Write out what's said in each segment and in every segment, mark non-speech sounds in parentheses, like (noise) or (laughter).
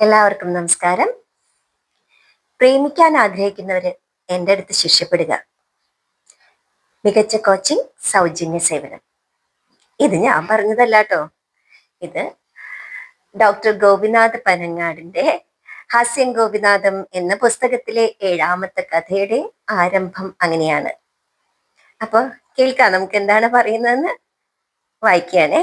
എല്ലാവർക്കും നമസ്കാരം. പ്രേമിക്കാൻ ആഗ്രഹിക്കുന്നവര് എന്റെ അടുത്ത് ശിക്ഷപ്പെടുക മികച്ച കോച്ചിങ് സൗജന്യ സേവനം. ഇത് ഞാൻ പറഞ്ഞതല്ല കേട്ടോ ഇത് ഡോക്ടർ ഗോപിനാഥ് പനങ്ങാടിന്റെ ഹാസ്യം ഗോപിനാഥം എന്ന പുസ്തകത്തിലെ ഏഴാമത്തെ കഥയുടെ ആരംഭം അങ്ങനെയാണ്. അപ്പോൾ കേൾക്കാം നമുക്ക് എന്താണ് പറയുന്നതെന്ന്. വായിക്കാനേ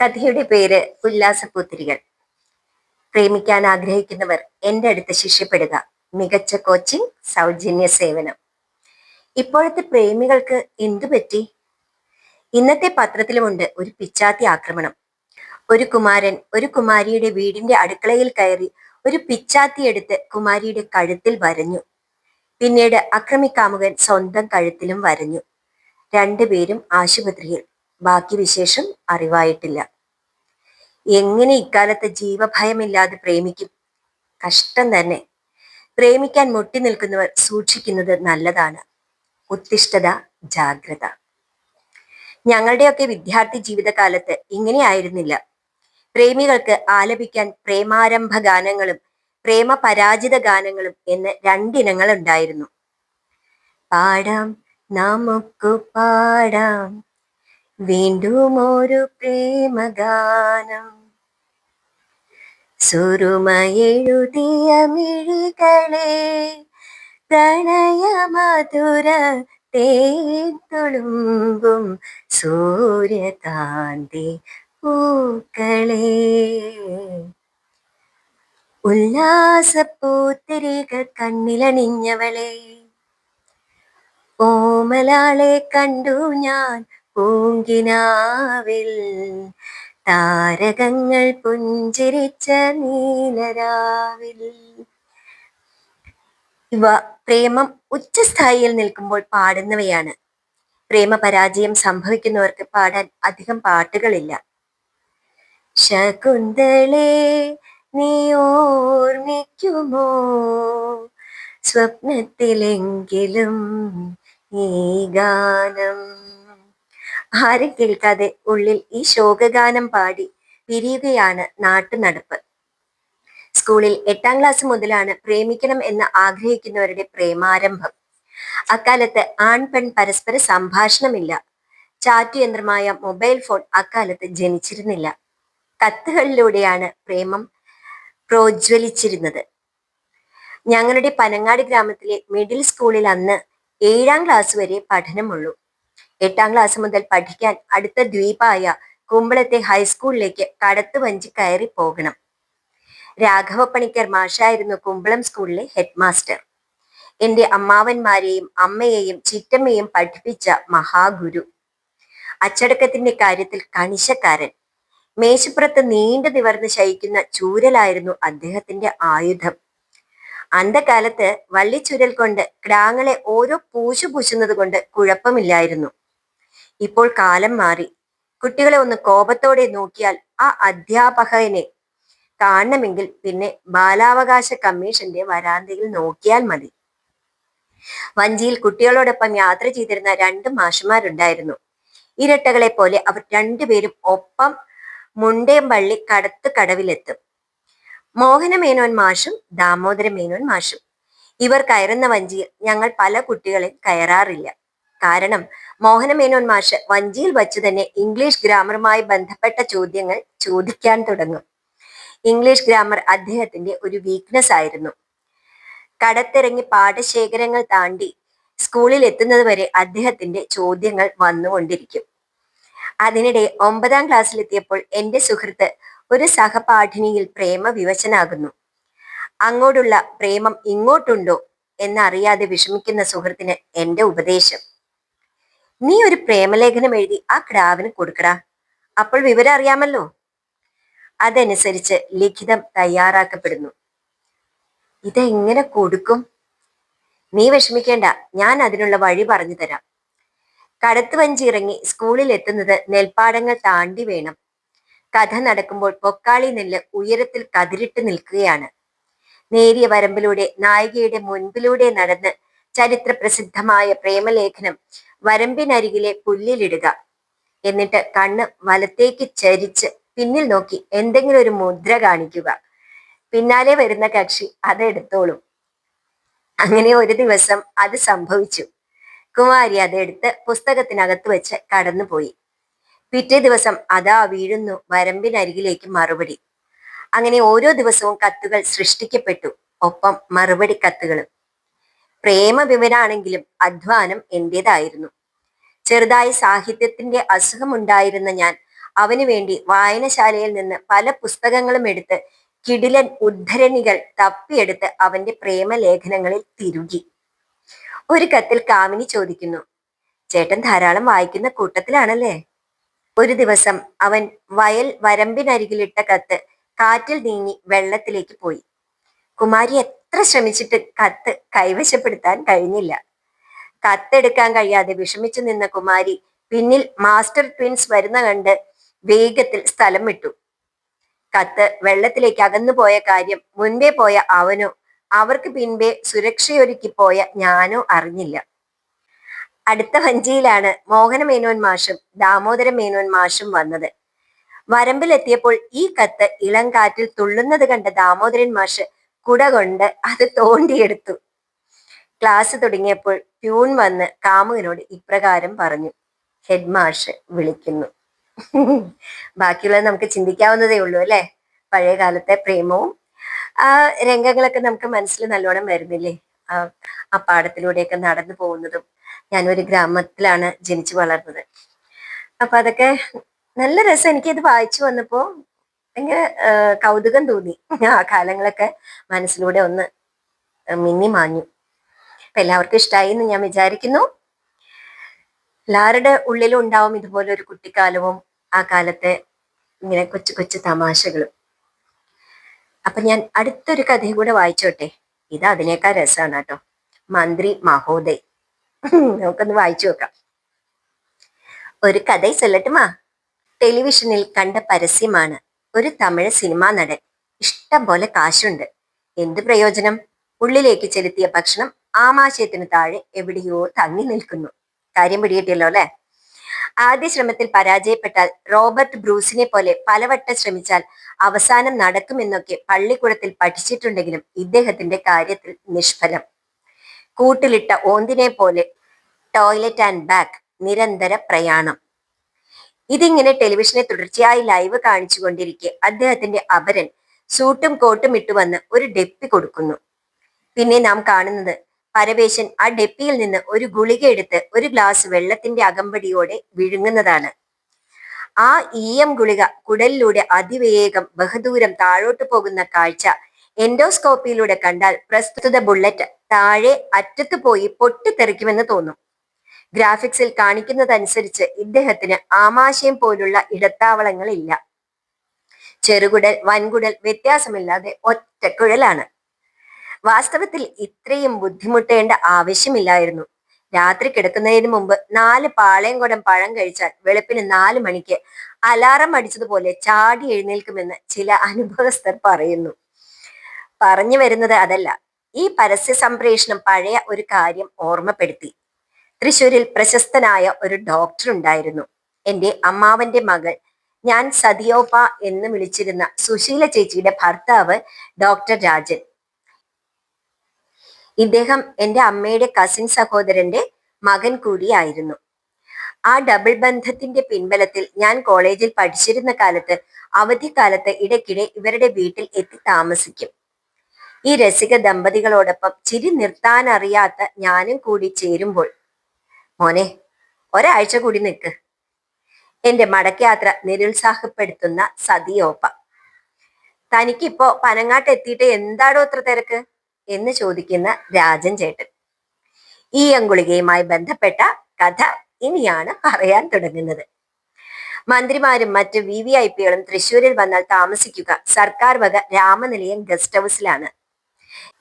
കഥയുടെ പേര് ഉല്ലാസപൂത്തിരികൾ പ്രേമിക്കാൻ ആഗ്രഹിക്കുന്നവർ എന്റെ അടുത്ത് ശിഷ്യപ്പെടുക. മികച്ച കോച്ചിങ് സൗജന്യ സേവനം. ഇപ്പോഴത്തെ പ്രേമികൾക്ക് എന്തു പറ്റി? ഇന്നത്തെ പത്രത്തിലുമുണ്ട് ഒരു പിച്ചാത്തി ആക്രമണം. ഒരു കുമാരൻ ഒരു കുമാരിയുടെ വീടിന്റെ അടുക്കളയിൽ കയറി ഒരു പിച്ചാത്തി എടുത്ത് കുമാരിയുടെ കഴുത്തിൽ വരഞ്ഞു. പിന്നീട് അക്രമിക്കാമുകൻ സ്വന്തം കഴുത്തിലും വരഞ്ഞു. രണ്ടുപേരും ആശുപത്രിയിൽ. ബാക്കി വിശേഷം അറിവായിട്ടില്ല. എങ്ങനെ ഇക്കാലത്ത് ജീവഭയമില്ലാതെ പ്രേമിക്കും? കഷ്ടം തന്നെ. പ്രേമിക്കാൻ മുട്ടി നിൽക്കുന്നവർ സൂക്ഷിക്കുന്നത് നല്ലതാണ്. ഉത്തിഷ്ഠത ജാഗ്രത. ഞങ്ങളുടെയൊക്കെ വിദ്യാർത്ഥി ജീവിതകാലത്ത് ഇങ്ങനെയായിരുന്നില്ല. പ്രേമികൾക്ക് ആലപിക്കാൻ പ്രേമാരംഭ ഗാനങ്ങളും പ്രേമ പരാജിത ഗാനങ്ങളും എന്ന് രണ്ടിനങ്ങൾ ഉണ്ടായിരുന്നു പാടാം നമുക്ക് പാടാം. വീണ്ടും ഒരു പ്രേമഗാനം. സുരുമയെഴുതിയ മിഴികളെ പ്രണയമധുര തേത്തുളുമ്പും സൂര്യകാന്തി പൂക്കളെ. ഉല്ലാസപ്പൂത്തിരികൾ കണ്ണിലണിഞ്ഞവളെ. ഓമലാളെ കണ്ടു ഞാൻ പൂങ്കിനാവിൽ. താരകങ്ങൾ പുഞ്ചിരിച്ച നീലരാവിൽ. ഇവ പ്രേമം ഉച്ചസ്ഥായിയിൽ നിൽക്കുമ്പോൾ പാടുന്നവയാണ്. പ്രേമ പരാജയം സംഭവിക്കുന്നവർക്ക് പാടാൻ അധികം പാട്ടുകളില്ല. ശകുന്തളേ നീ ഓർമ്മിക്കുമോ? സ്വപ്നത്തിലെങ്കിലും ഈ ഗാനം ആരും കേൾക്കാതെ ഉള്ളിൽ ഈ ശോകഗാനം പാടി പിരിയുകയാണ് നാട്ടുനടപ്പ്. സ്കൂളിൽ എട്ടാം ക്ലാസ് മുതലാണ് പ്രേമിക്കണം എന്ന് ആഗ്രഹിക്കുന്നവരുടെ പ്രേമാരംഭം. അക്കാലത്ത് ആൺ പെൺ പരസ്പര സംഭാഷണമില്ല. ചാറ്റ് യന്ത്രമായ മൊബൈൽ ഫോൺ അക്കാലത്ത് ജനിച്ചിരുന്നില്ല. കത്തുകളിലൂടെയാണ് പ്രേമം പ്രോജ്വലിച്ചിരുന്നത്. ഞങ്ങളുടെ പനങ്ങാട് ഗ്രാമത്തിലെ മിഡിൽ സ്കൂളിൽ അന്ന് ഏഴാം ക്ലാസ് വരെ പഠനമുള്ളൂ. എട്ടാം ക്ലാസ് മുതൽ പഠിക്കാൻ അടുത്ത ദ്വീപായ കുമ്പളത്തെ ഹൈസ്കൂളിലേക്ക് കടത്തു വഞ്ചി കയറി പോകണം. രാഘവ പണിക്കർ മാഷായിരുന്നു കുമ്പളം സ്കൂളിലെ ഹെഡ് മാസ്റ്റർ എന്റെ അമ്മാവന്മാരെയും അമ്മയെയും ചിറ്റമ്മയും പഠിപ്പിച്ച മഹാഗുരു. അച്ചടക്കത്തിന്റെ കാര്യത്തിൽ കണിശക്കാരൻ. മേശപ്പുറത്ത് നീണ്ടു നിവർന്ന് ശയിക്കുന്ന ചൂരലായിരുന്നു അദ്ദേഹത്തിന്റെ ആയുധം. അന്ധകാലത്ത് വള്ളിച്ചുരൽ കൊണ്ട് ഗ്രാങ്ങളെ ഓരോ പൂശു പൂശുന്നത് കൊണ്ട് കുഴപ്പമില്ലായിരുന്നു. ഇപ്പോൾ കാലം മാറി. കുട്ടികളെ ഒന്ന് കോപത്തോടെ നോക്കിയാൽ ആ അധ്യാപകനെ കാണണമെങ്കിൽ പിന്നെ ബാലാവകാശ കമ്മീഷന്റെ വരാന്തയിൽ നോക്കിയാൽ മതി. വഞ്ചിയിൽ കുട്ടികളോടൊപ്പം യാത്ര ചെയ്തിരുന്ന രണ്ട് മാഷുമാരുണ്ടായിരുന്നു. ഇരട്ടകളെ പോലെ അവർ രണ്ടുപേരും ഒപ്പം മുണ്ടേമ്പള്ളി കടത്ത് കടവിലെത്തും. മോഹനമേനോൻ മാഷും ദാമോദര മേനോൻ മാഷും. ഇവർ കയറുന്ന വഞ്ചിയിൽ ഞങ്ങൾ പല കുട്ടികളെ കയറാറില്ല. കാരണം മോഹനമേനോൻ മാഷ് വഞ്ചിയിൽ വച്ചു തന്നെ ഇംഗ്ലീഷ് ഗ്രാമറുമായി ബന്ധപ്പെട്ട ചോദ്യങ്ങൾ ചോദിക്കാൻ തുടങ്ങും. ഇംഗ്ലീഷ് ഗ്രാമർ അദ്ദേഹത്തിന്റെ ഒരു വീക്ക്നെസ് ആയിരുന്നു. കടത്തിറങ്ങി പാഠശേഖരങ്ങൾ താണ്ടി സ്കൂളിൽ എത്തുന്നത് വരെ അദ്ദേഹത്തിന്റെ ചോദ്യങ്ങൾ വന്നുകൊണ്ടിരിക്കും. അതിനിടെ ഒമ്പതാം ക്ലാസ്സിലെത്തിയപ്പോൾ എന്റെ സുഹൃത്ത് ഒരു സഹപാഠിനിയിൽ പ്രേമ വിവശനാകുന്നു അങ്ങോട്ടുള്ള പ്രേമം ഇങ്ങോട്ടുണ്ടോ എന്നറിയാതെ വിഷമിക്കുന്ന സുഹൃത്തിന് എന്റെ ഉപദേശം. നീ ഒരു പ്രേമലേഖനം എഴുതി ആ ക്രാവിന് കൊടുക്കടാ. അപ്പോൾ വിവരം അറിയാമല്ലോ. അതനുസരിച്ച് ലിഖിതം തയ്യാറാക്കപ്പെടുന്നു. ഇതെങ്ങനെ കൊടുക്കും? നീ വിഷമിക്കേണ്ട. ഞാൻ അതിനുള്ള വഴി പറഞ്ഞു തരാം. കടത്തുവഞ്ചി ഇറങ്ങി സ്കൂളിൽ എത്തുന്നത് നെൽപ്പാടങ്ങൾ താണ്ടി വേണം. കഥ നടക്കുമ്പോൾ പൊക്കാളി നെല്ല് ഉയരത്തിൽ കതിരിട്ട് നിൽക്കുകയാണ്. നേരിയ വരമ്പിലൂടെ നായികയുടെ മുൻപിലൂടെ നടന്ന് ചരിത്ര പ്രസിദ്ധമായ പ്രേമലേഖനം വരമ്പിനരികിലെ പുല്ലിലിടുക. എന്നിട്ട് കണ്ണ് വലത്തേക്ക് ചരിച്ച് പിന്നിൽ നോക്കി എന്തെങ്കിലും ഒരു മുദ്ര കാണിക്കുക. പിന്നാലെ വരുന്ന കക്ഷി അതെടുത്തോളും അങ്ങനെ ഒരു ദിവസം അത് സംഭവിച്ചു. കുമാരി അതെടുത്ത് പുസ്തകത്തിനകത്ത് വെച്ച് കടന്നുപോയി. പിറ്റേ ദിവസം അതാ വീഴുന്നു വരമ്പിനരികിലേക്ക് മറുപടി. അങ്ങനെ ഓരോ ദിവസവും കത്തുകൾ സൃഷ്ടിക്കപ്പെട്ടു ഒപ്പം മറുപടി കത്തുകളും. പ്രേമ വിവരാണെങ്കിലും അധ്വാനം എന്റേതായിരുന്നു. ചെറുതായി സാഹിത്യത്തിന്റെ അസുഖമുണ്ടായിരുന്ന ഞാൻ അവനു വേണ്ടി വായനശാലയിൽ നിന്ന് പല പുസ്തകങ്ങളും എടുത്ത് കിടിലൻ ഉദ്ധരണികൾ തപ്പിയെടുത്ത് അവന്റെ പ്രേമ ലേഖനങ്ങളിൽ തിരുകി. ഒരു കത്തിൽ കാമിനി ചോദിക്കുന്നു ചേട്ടൻ ധാരാളം വായിക്കുന്ന കൂട്ടത്തിലാണല്ലേ? ഒരു ദിവസം അവൻ വയൽ വരമ്പിനരികിലിട്ട കത്ത് കാറ്റിൽ നീങ്ങി വെള്ളത്തിലേക്ക് പോയി. കുമാരി എത്ര ശ്രമിച്ചിട്ട് കത്ത് കൈവശപ്പെടുത്താൻ കഴിഞ്ഞില്ല. കത്തെടുക്കാൻ കഴിയാതെ വിഷമിച്ചു നിന്ന കുമാരി പിന്നിൽ മാസ്റ്റർ ട്വിൻസ് വരുന്ന കണ്ട് വേഗത്തിൽ സ്ഥലം വിട്ടു. കത്ത് വെള്ളത്തിലേക്ക് അകന്നു പോയ കാര്യം മുൻപേ പോയ അവനോ അവർക്ക് പിൻപേ സുരക്ഷയൊരുക്കി പോയ ഞാനോ അറിഞ്ഞില്ല. അടുത്ത വഞ്ചിയിലാണ് മോഹന മേനോൻ മാഷും ദാമോദര മേനോൻ മാഷും വന്നത്. വരമ്പിലെത്തിയപ്പോൾ ഈ കത്ത് ഇളം കാറ്റിൽ തുള്ളുന്നത് കണ്ട ദാമോദരൻ മാഷ് കുട കൊണ്ട് അത് തോണ്ടിയെടുത്തു. ക്ലാസ് തുടങ്ങിയപ്പോൾ പ്യൂൺ വന്ന് കാമുകനോട് ഇപ്രകാരം പറഞ്ഞു ഹെഡ് മാഷ് വിളിക്കുന്നു. ബാക്കിയുള്ളത് നമുക്ക് ചിന്തിക്കാവുന്നതേ ഉള്ളൂ അല്ലെ? പഴയ കാലത്തെ പ്രേമവും ആ രംഗങ്ങളൊക്കെ നമുക്ക് മനസ്സിൽ നല്ലോണം വരുന്നില്ലേ? ആ പാടത്തിലൂടെയൊക്കെ നടന്നു പോകുന്നതും ഞാനൊരു ഗ്രാമത്തിലാണ് ജനിച്ചു വളർന്നത്. അപ്പൊ അതൊക്കെ നല്ല രസം. എനിക്കിത് വായിച്ചു വന്നപ്പോ ഭയങ്കര കൗതുകം തോന്നി. ആ കാലങ്ങളൊക്കെ മനസ്സിലൂടെ ഒന്ന് മിന്നി മാഞ്ഞു. അപ്പൊ എല്ലാവർക്കും ഇഷ്ടമായി എന്ന് ഞാൻ വിചാരിക്കുന്നു. എല്ലാവരുടെ ഉള്ളിലും ഉണ്ടാവും ഇതുപോലെ ഒരു കുട്ടിക്കാലവും ആ കാലത്തെ ഇങ്ങനെ കൊച്ചു കൊച്ചു തമാശകളും. അപ്പൊ ഞാൻ അടുത്തൊരു കഥയും കൂടെ വായിച്ചോട്ടെ? ഇത് അതിനേക്കാൾ രസമാണ് കേട്ടോ. മന്ത്രി മഹോദയ്. (laughs) നമുക്കൊന്ന് വായിച്ചു നോക്കാം. ഒരു കഥ ചൊല്ലട്ടുമാ ടെലിവിഷനിൽ കണ്ട പരസ്യമാണ്. ഒരു തമിഴ് സിനിമാ നടൻ. ഇഷ്ടം പോലെ കാശുണ്ട്. എന്ത് പ്രയോജനം? ഉള്ളിലേക്ക് ചെലുത്തിയ ഭക്ഷണം ആമാശയത്തിന് താഴെ എവിടെയോ തങ്ങി നിൽക്കുന്നു. കാര്യം പിടികിട്ടിയല്ലോ അല്ലെ? ആദ്യ ശ്രമത്തിൽ പരാജയപ്പെട്ടാൽ റോബർട്ട് ബ്രൂസിനെ പോലെ പലവട്ടം ശ്രമിച്ചാൽ അവസാനം നടക്കുമെന്നൊക്കെ പള്ളിക്കൂടത്തിൽ പഠിച്ചിട്ടുണ്ടെങ്കിലും ഇദ്ദേഹത്തിന്റെ കാര്യത്തിൽ നിഷ്ഫലം. കൂട്ടിലിട്ട ഓന്തിനെ പോലെ ടോയ്ലറ്റ് ആൻഡ് ബാക്ക് നിരന്തര പ്രയാണം. ഇതിങ്ങനെ ടെലിവിഷനെ തുടർച്ചയായി ലൈവ് കാണിച്ചുകൊണ്ടിരിക്കെ അദ്ദേഹത്തിന്റെ അപരൻ സൂട്ടും കോട്ടും ഇട്ടു വന്ന് ഒരു ഡെപ്പി കൊടുക്കുന്നു. പിന്നെ നാം കാണുന്നത് പരവേശൻ ആ ഡെപ്പിയിൽ നിന്ന് ഒരു ഗുളിക എടുത്ത് ഒരു ഗ്ലാസ് വെള്ളത്തിന്റെ അകമ്പടിയോടെ വിഴുങ്ങുന്നതാണ്. ആ ഈയം ഗുളിക കുടലിലൂടെ അതിവേഗം ബഹുദൂരം താഴോട്ട് പോകുന്ന കാഴ്ച എൻഡോസ്കോപ്പിയിലൂടെ കണ്ടാൽ പ്രസ്തുത ബുള്ളറ്റ് താഴെ അറ്റത്ത് പോയി പൊട്ടിത്തെറിക്കുമെന്ന് തോന്നും. ഗ്രാഫിക്സിൽ കാണിക്കുന്നതനുസരിച്ച് ഇദ്ദേഹത്തിന് ആമാശയം പോലുള്ള ഇടത്താവളങ്ങളില്ല. ചെറുകുടൽ വൻകുടൽ വ്യത്യാസമില്ലാതെ ഒറ്റക്കുഴലാണ് വാസ്തവത്തിൽ ഇത്രയും ബുദ്ധിമുട്ടേണ്ട ആവശ്യമില്ലായിരുന്നു. രാത്രി കിടക്കുന്നതിന് മുമ്പ് നാല് പാളയംകുടം പഴം കഴിച്ചാൽ വെളുപ്പിന് നാല് മണിക്ക് അലാറം അടിച്ചതുപോലെ ചാടി എഴുന്നേൽക്കുമെന്ന് ചില അനുഭവസ്ഥർ പറയുന്നു. പറഞ്ഞു വരുന്നത് അതല്ല. ഈ പരസ്യ സംപ്രേഷണം പഴയ ഒരു കാര്യം ഓർമ്മപ്പെടുത്തി. തൃശൂരിൽ പ്രശസ്തനായ ഒരു ഡോക്ടർ ഉണ്ടായിരുന്നു. എന്റെ അമ്മാവന്റെ മകൾ. ഞാൻ സതിയോപ്പ എന്ന് വിളിച്ചിരുന്ന സുശീല ചേച്ചിയുടെ ഭർത്താവ് ഡോക്ടർ രാജൻ. ഇദ്ദേഹം എന്റെ അമ്മയുടെ കസിൻ സഹോദരന്റെ മകൻ കൂടിയായിരുന്നു. ആ ഡബിൾ ബന്ധത്തിന്റെ പിൻബലത്തിൽ ഞാൻ കോളേജിൽ പഠിച്ചിരുന്ന കാലത്ത് അവധിക്കാലത്ത് ഇടയ്ക്കിടെ ഇവരുടെ വീട്ടിൽ എത്തി താമസിക്കും. ഈ രസിക ദമ്പതികളോടൊപ്പം ചിരി നിർത്താനറിയാത്ത ഞാനും കൂടി ചേരുമ്പോൾ മോനെ ഒരാഴ്ച കൂടി നിൽക്ക് എന്റെ മടക്കയാത്ര നിരുത്സാഹപ്പെടുത്തുന്ന സതിയോപ്പ. തനിക്കിപ്പോ പനങ്ങാട്ട് എത്തിയിട്ട് എന്താടോ അത്ര തിരക്ക്? എന്ന് ചോദിക്കുന്ന രാജൻ ചേട്ടൻ. ഈ അങ്കുളികയുമായി ബന്ധപ്പെട്ട കഥ ഇനിയാണ് പറയാൻ തുടങ്ങുന്നത്. മന്ത്രിമാരും മറ്റ് വി വി ഐ പികളും തൃശ്ശൂരിൽ വന്നാൽ താമസിക്കുക. സർക്കാർ വക രാമനിലയം ഗസ്റ്റ് ഹൗസിലാണ്.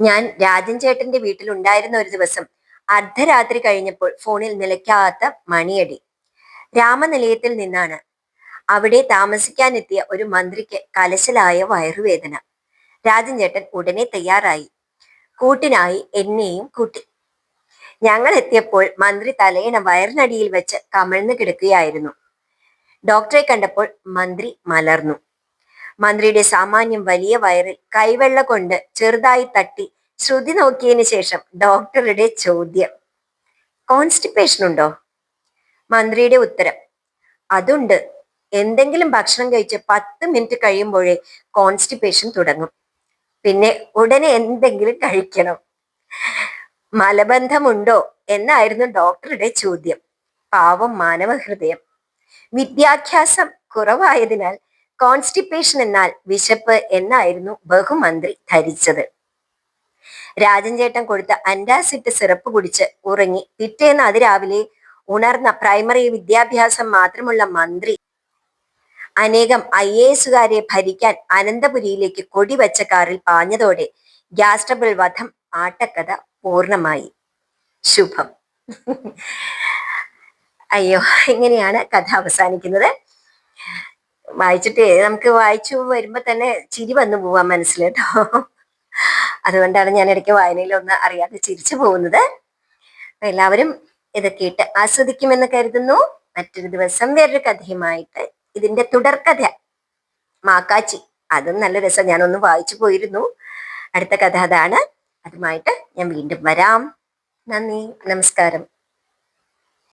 ഞാൻ രാജൻ ചേട്ടന്റെ വീട്ടിൽ ഉണ്ടായിരുന്ന ഒരു ദിവസം അർദ്ധരാത്രി കഴിഞ്ഞപ്പോൾ ഫോണിൽ നിലയ്ക്കാത്ത മണിയടി. രാമനിലയത്തിൽ നിന്നാണ്. അവിടെ താമസിക്കാനെത്തിയ ഒരു മന്ത്രിക്ക് കലശലായ വയറുവേദന. രാജൻ ചേട്ടൻ ഉടനെ തയ്യാറായി. കൂട്ടിനായി എന്നെയും കൂട്ടി. ഞങ്ങൾ എത്തിയപ്പോൾ മന്ത്രി തലയിണ വയറിനടിയിൽ വെച്ച് കമിഴ്ന്നു കിടക്കുകയായിരുന്നു. ഡോക്ടറെ കണ്ടപ്പോൾ മന്ത്രി മലർന്നു. മന്ത്രിയുടെ സാമാന്യം വലിയ വയറിൽ കൈവെള്ള കൊണ്ട് ചെറുതായി തട്ടി ശ്രുതി നോക്കിയതിനു ശേഷം ഡോക്ടറുടെ ചോദ്യം. കോൺസ്റ്റിപ്പേഷൻ ഉണ്ടോ? മന്ത്രിയുടെ ഉത്തരം അതുണ്ട്. എന്തെങ്കിലും ഭക്ഷണം കഴിച്ച് പത്ത് മിനിറ്റ് കഴിയുമ്പോഴേ കോൺസ്റ്റിപ്പേഷൻ തുടങ്ങും. പിന്നെ ഉടനെ എന്തെങ്കിലും കഴിക്കണം. മലബന്ധമുണ്ടോ എന്നായിരുന്നു ഡോക്ടറുടെ ചോദ്യം. പാവം മാനവ ഹൃദയം വിദ്യാഭ്യാസം കുറവായതിനാൽ കോൺസ്റ്റിപ്പേഷൻ എന്നാൽ വിശപ്പ് എന്നായിരുന്നു ബഹുമന്ത്രി ധരിച്ചത്. രാജൻ ചേട്ടൻ കൊടുത്ത അൻഡാസിറ്റ് സിറപ്പ് കുടിച്ച് ഉറങ്ങി. പിറ്റേന്ന് അതിരാവിലെ ഉണർന്ന പ്രൈമറി വിദ്യാഭ്യാസം മാത്രമുള്ള മന്ത്രി അനേകം ഐ എ എസുകാരെ ഭരിക്കാൻ അനന്തപുരിയിലേക്ക് കൊടിവച്ച കാറിൽ പാഞ്ഞതോടെ ഗ്യാസ് ട്രബിൾ വധം ആട്ടക്കഥ പൂർണമായി. ശുഭം. അയ്യോ ഇങ്ങനെയാണ് കഥ അവസാനിക്കുന്നത്. വായിച്ചിട്ട് നമുക്ക് വായിച്ചു വരുമ്പോ തന്നെ ചിരി വന്നു പോവാൻ മനസ്സിൽ കേട്ടോ. അതുകൊണ്ടാണ് ഞാൻ ഇടയ്ക്ക് വായനയിൽ ഒന്ന് അറിയാതെ ചിരിച്ചു പോകുന്നത്. എല്ലാവരും ഇതൊക്കെ ഇട്ട് ആസ്വദിക്കുമെന്ന് കരുതുന്നു. മറ്റൊരു ദിവസം വേറൊരു കഥയുമായിട്ട് ഇതിന്റെ തുടർക്കഥ മാക്കാച്ചി. അതും നല്ല രസം. ഞാനൊന്ന് വായിച്ചു പോയിരുന്നു. അടുത്ത കഥ അതാണ്. അതുമായിട്ട് ഞാൻ വീണ്ടും വരാം. നന്ദി. നമസ്കാരം.